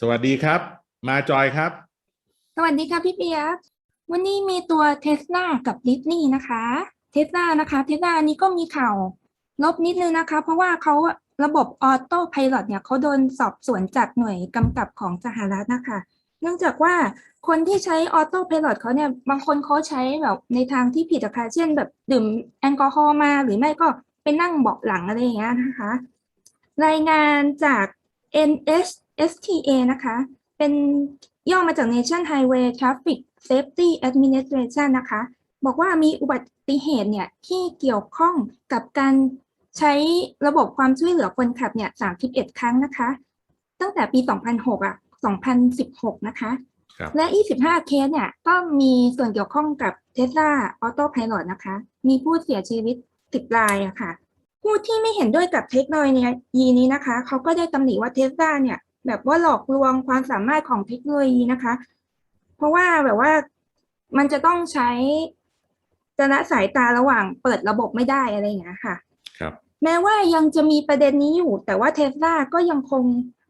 สวัสดีครับ มาจอยครับ สวัสดีค่ะพี่เปียกวันนี้มีตัวเทสลากับดิสนีย์นะคะ เทสลานะคะเทสลานี้ก็มีข่าวลบนิดนึงนะคะ เพราะว่าเขาระบบออโต้พ l o t เนี่ยเขาโดนสอบสวนจากหน่วยกำกับของสหรัฐนะคะ เนื่องจากว่าคนที่ใช้ออโต้พ l o t เขาเนี่ยบางคนเขาใช้แบบในทางที่ผิดอะคะเช่นแบบดื่มแอลกอฮอล์มาหรือไม่ก็ไปนั่งเบาะหลังอะไรอย่างเงี้ยนะคะ รายงานจาก NHSTA นะคะ เป็นย่อมาจาก Nation Highway Traffic Safety Administration นะคะ บอกว่ามีอุบัติเหตุเนี่ยที่เกี่ยวข้องกับการใช้ระบบความช่วยเหลือคนขับเนี่ย31 ครั้งนะคะ ตั้งแต่ปี 2006อะ2016 นะคะครับและ 25 เคสเนี่ยก็มีส่วนเกี่ยวข้องกับ Tesla Autopilot นะคะ มีผู้เสียชีวิต 10 รายอะค่ะ ผู้ที่ไม่เห็นด้วยกับเทคโนโลยีนี้นะคะ เขาก็ได้ตำหนิว่า Tesla เนี่ย แบบว่าหลอกลวงความสามารถของเทคโนโลยีนะคะ เพราะว่าแบบว่ามันจะต้องใช้จะละสายตาระหว่างเปิดระบบไม่ได้อะไรอย่างเงี้ยค่ะ ครับ แม้ว่ายังจะมีประเด็นนี้อยู่ แต่ว่าเทสลาก็ยังคง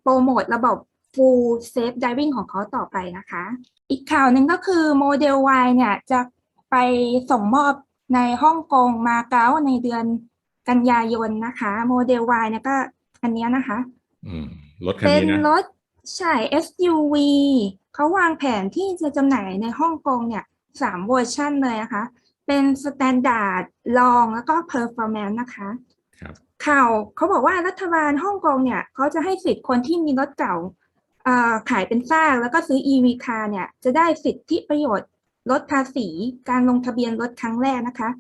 โปรโมทระบบ Full Safe Driving ของเขาต่อไปนะคะ อีกข่าวหนึ่งก็คือโมเดล Y เนี่ยจะไปส่งมอบในฮ่องกงมาเก๊าในเดือนกันยายนนะคะ โมเดล Y เนี่ยก็อันเนี้ยนะคะอืม รถคันเป็นนี้นะรถใช่ SUV เขาวางแผนที่จะจำหน่ายในฮ่องกงเนี่ยสามเวอร์ชันเลยนะคะ เป็น Standard Long แล้วก็ Performance นะคะ ครับ ข่าวเขาบอกว่ารัฐบาลฮ่องกงเนี่ยเขาจะให้สิทธิ์คนที่มีรถเก่าเอ่อขายเป็นซากแล้วก็ซื้อ EV car เนี่ยจะได้สิทธิประโยชน์ลดภาษีการลงทะเบียนรถครั้งแรกนะคะ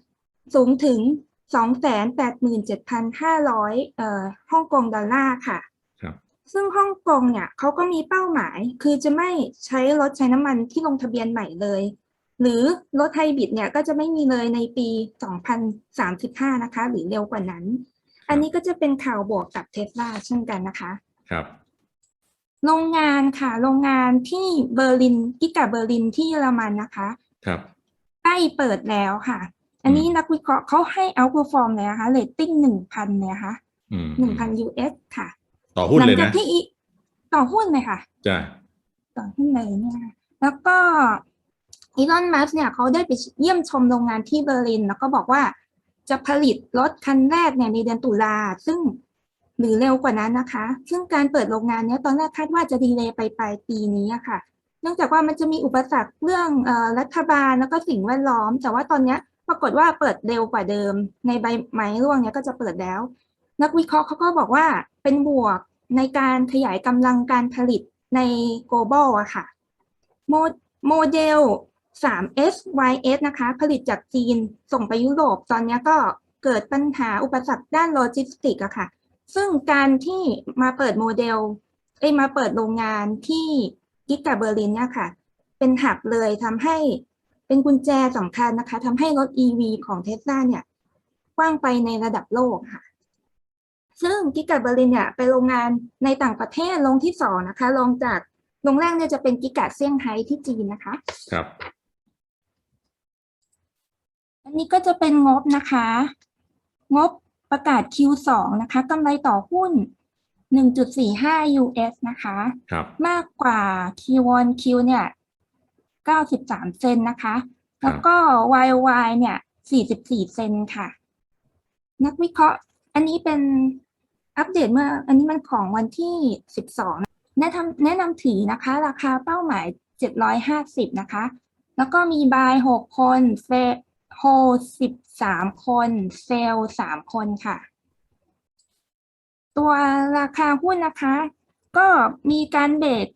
สูงถึง 287,500เอ่อฮ่องกงดอลลาร์ค่ะครับ ซึ่งฮ่องกงเนี่ยเขาก็มีเป้าหมาย คือจะไม่ใช้รถใช้น้ำมันที่ลงทะเบียนใหม่เลย หรือรถไฮบริดเนี่ยก็จะไม่มีเลยในปี 2035 นะคะ หรือเร็วกว่านั้น อันนี้ก็จะเป็นข่าวบวกกับเทสลาเช่นกันนะคะ ครับ โรงงานค่ะ โรงงานที่เบอร์ลินกิกาเบอร์ลินที่เยอรมันนะคะ ครับใกล้เปิดแล้วค่ะ อันนี้อืมนักวิเคราะห์เขาให้เอา p e r f o r m เลยนะคะเรตติ้งหนึ่งพันเลยนะคะอืมหนึ่งพัน US ค่ะ ต่อหุ้นหลัเลยจากนะที่อีต่อหุ้นเลยค่ะจ้าต่อขึ้นเลยเนี่ยนะคะแล้วก็อีลอนมัสเนี่ยเขาได้ไปเยี่ยมชมโรงงานที่เบอร์ลิน แล้วก็บอกว่าจะผลิตรถคันแรกเนี่ยในเดือนตุลาซึ่งหรือเร็วกว่านั้นนะคะ ซึ่งการเปิดโรงงานเนี้ยตอนแรกคาดว่าจะดีเลย์ไปปลายปีนี้อะค่ะ เนื่องจากว่ามันจะมีอุปสรรคเรื่องเออรัฐบาลแล้วก็สิ่งแวดล้อม แต่ว่าตอนเนี้ยปรากฏว่าเปิดเร็วกว่าเดิม ในใบไม้ร่วงเนี้ยก็จะเปิดแล้ว นักวิเคราะห์เขาก็บอกว่าเป็นบวกในการขยายกำลังการผลิตใน global อะค่ะ โมเดล 3S YS นะคะ ผลิตจากจีนส่งไปยุโรป ตอนนี้ก็เกิดปัญหาอุปสรรคด้านโลจิสติกอะค่ะ ซึ่งการที่มาเปิดโมเดลเอ้มาเปิดโรงงานที่กิกาเบอร์ลินเนี่ยค่ะ เป็นหับเลยทำให้เป็นกุญแจสำคัญนะคะทำให้รถ EV ของเทสลาเนี่ยกว้างไปในระดับโลกค่ะ ซึ่งกิกาเบอร์ลินเนี่ยเป็นโรงงานในต่างประเทศลงที่สองนะคะลงจากโรงแรกเนี่ยจะเป็นกิกาเซี่ยงไฮ้ที่จีนนะคะ ครับ อันนี้ก็จะเป็นงบนะคะ งบประกาศ Q2 นะคะกำไรต่อหุ้น 1.45 US นะคะ ครับ มากกว่า Q1 Q เนี่ย 93 เซนนะคะ แล้วก็ YY เนี่ย 44 เซนค่ะ นักวิเคราะห์ อันนี้เป็น อัปเดตเมื่ออันนี้มันของวันที่ 12 แนะนำแนะนำถือนะคะ ราคาเป้าหมาย 750 นะคะ แล้วก็มีบาย 6 คนเฟโฮ13 คน เซลล์3คนค่ะ ตัวราคาหุ้นนะคะ ก็มีการเบรก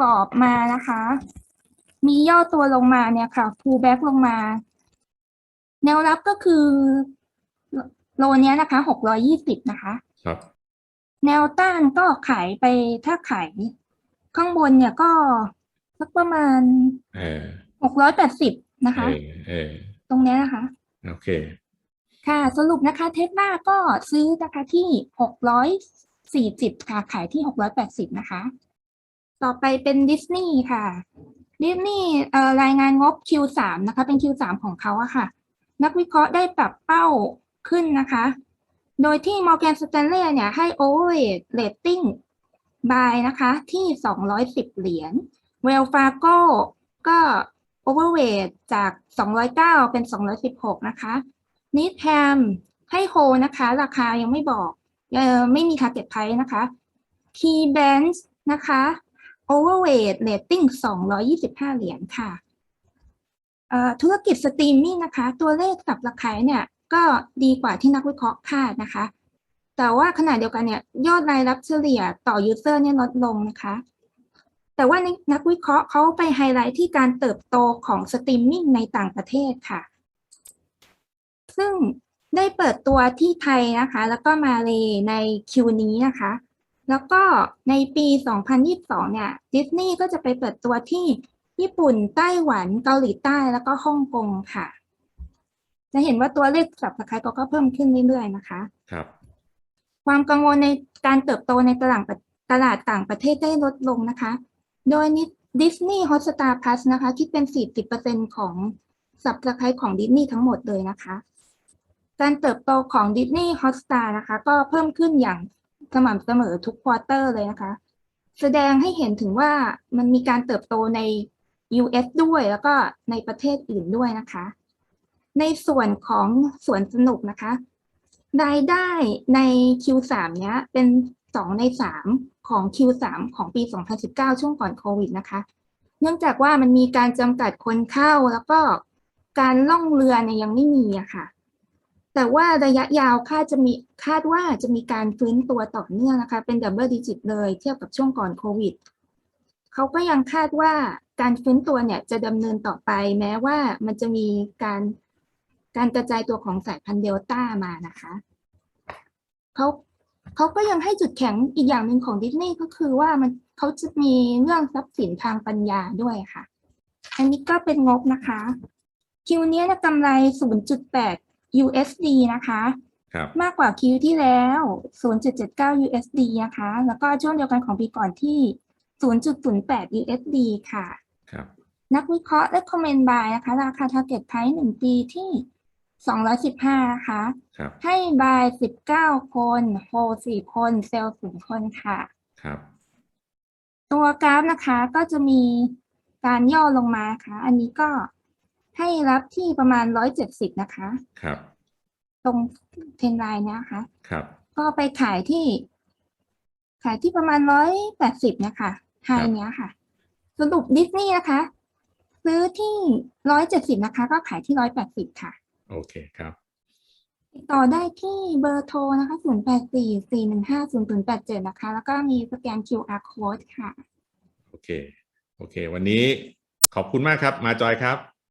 กรอบมานะคะ มีย่อตัวลงมาเนี่ยค่ะ pull back ลงมา แนวรับก็คือโลเนี้ยนะคะ 620 นะคะ ครับ แนวต้านก็ขายไปถ้าขายข้างบนเนี่ยก็สักประมาณเออ680นะคะ เออเออตรงเนี้ยนะคะ โอเค ค่ะ สรุปนะคะเทสลาก็ซื้อนะคะที่หกร้อยสี่สิบค่ะ ขายที่หกร้อยแปดสิบนะคะ ต่อไปเป็นดิสนีย์ค่ะดิสนีย์เอ่อรายงานงบ Q3 นะคะ เป็น Q3 ของเขาอะค่ะ นักวิเคราะห์ได้ปรับเป้าขึ้นนะคะ โดยที่ Morgan Stanley เนี่ยให้ overweight rating buy นะคะที่ 210 เหรียญ Wells Fargo ก็ overweight จาก 209 เป็น 216 นะคะ Nitham ให้ hold นะคะ ราคายังไม่บอกเออไม่มี target price นะคะ KeyBank นะคะ overweight rating 225 เหรียญค่ะธุรกิจสตรีมมิ่งนะคะ ตัวเลขสับราคาเนี่ย ก็ดีกว่าที่นักวิเคราะห์คาดนะคะ แต่ว่าขณะเดียวกันเนี่ยยอดรายรับเฉลี่ยต่อ user เนี่ยลดลงนะคะ แต่ว่านักวิเคราะห์เขาไปไฮไลท์ที่การเติบโตของสตรีมมิ่งในต่างประเทศค่ะ ซึ่งได้เปิดตัวที่ไทยนะคะ แล้วก็มาเลในคิวนี้นะคะ แล้วก็ในปี 2022 เนี่ยดิสนีย์ก็จะไปเปิดตัวที่ญี่ปุ่น ไต้หวัน เกาหลีใต้ แล้วก็ฮ่องกงค่ะ จะเห็นว่าตัวเลขสับสไครก็เพิ่มขึ้นเรื่อยๆนะคะ ครับ ความกังวลในการเติบโตในตลาดตลาดต่างประเทศได้ลดลงนะคะ โดยดิสนีย์ฮอตสตาร์พลัสนะคะที่เป็น 40%ของสับสไครของดิสนีย์ทั้งหมดเลยนะคะ การเติบโตของดิสนีย์ฮอตสตาร์นะคะ ก็เพิ่มขึ้นอย่างสม่ำเสมอทุกควอเตอร์เลยนะคะ แสดงให้เห็นถึงว่ามันมีการเติบโตใน US ด้วยแล้วก็ในประเทศอื่นด้วยนะคะ ในส่วนของสวนสนุกนะคะ รายได้ใน Q3 เนี้ยเป็น 2 ใน 3 ของ Q3 ของปี 2019 ช่วงก่อนโควิดนะคะ เนื่องจากว่ามันมีการจำกัดคนเข้าแล้วก็การล่องเรือเนี่ยยังไม่มีอะค่ะ แต่ว่าระยะยาวคาดจะมีคาดว่าจะมีการฟื้นตัวต่อเนื่องนะคะ เป็นดับเบิลดิจิตเลยเทียบกับช่วงก่อนโควิดเขาก็ยังคาดว่าการฟื้นตัวเนี่ยจะดำเนินต่อไปแม้ว่ามันจะมีการ การกระจายตัวของสายพันธุ์เดลต้ามานะคะเขาเขาก็ยังให้จุดแข็งอีกอย่างหนึ่งของดิสนีย์ก็คือว่ามันเขาจะมีเรื่องทรัพย์สินทางปัญญาด้วยค่ะ อันนี้ก็เป็นงบนะคะ คิวเนี้ยนะกำไร 0.8 USD นะคะครับมากกว่าคิวที่แล้ว 0.79 USD นะคะ แล้วก็ช่วงเดียวกันของปีก่อนที่ 0.08 USD ค่ะ ครับ นักวิเคราะห์ recommend buy นะคะ ราคา target price 1 ปีที่ 215 นะคะ ครับ ให้ buy 19 คน hold 4คน sell 0คนค่ะ ครับ ตัวกราฟนะคะก็จะมีการย่อลงมาค่ะ อันนี้ก็ให้รับที่ประมาณ 170 นะคะ ครับ ตรงเทรนไลน์นะคะ ครับ ก็ไปขายที่ ขายที่ประมาณ 180 นะคะไฮเนี้ยค่ะ สรุปดิสนีย์นะคะ ซื้อที่ 170 นะคะ ก็ขายที่ 180 ค่ะ โอเคครับ ติดต่อได้ที่เบอร์โทรนะคะ084 415 0087นะคะ แล้วก็มีสแกน QR code ค่ะ โอเค โอเค วันนี้ขอบคุณมากครับ มาจอยครับ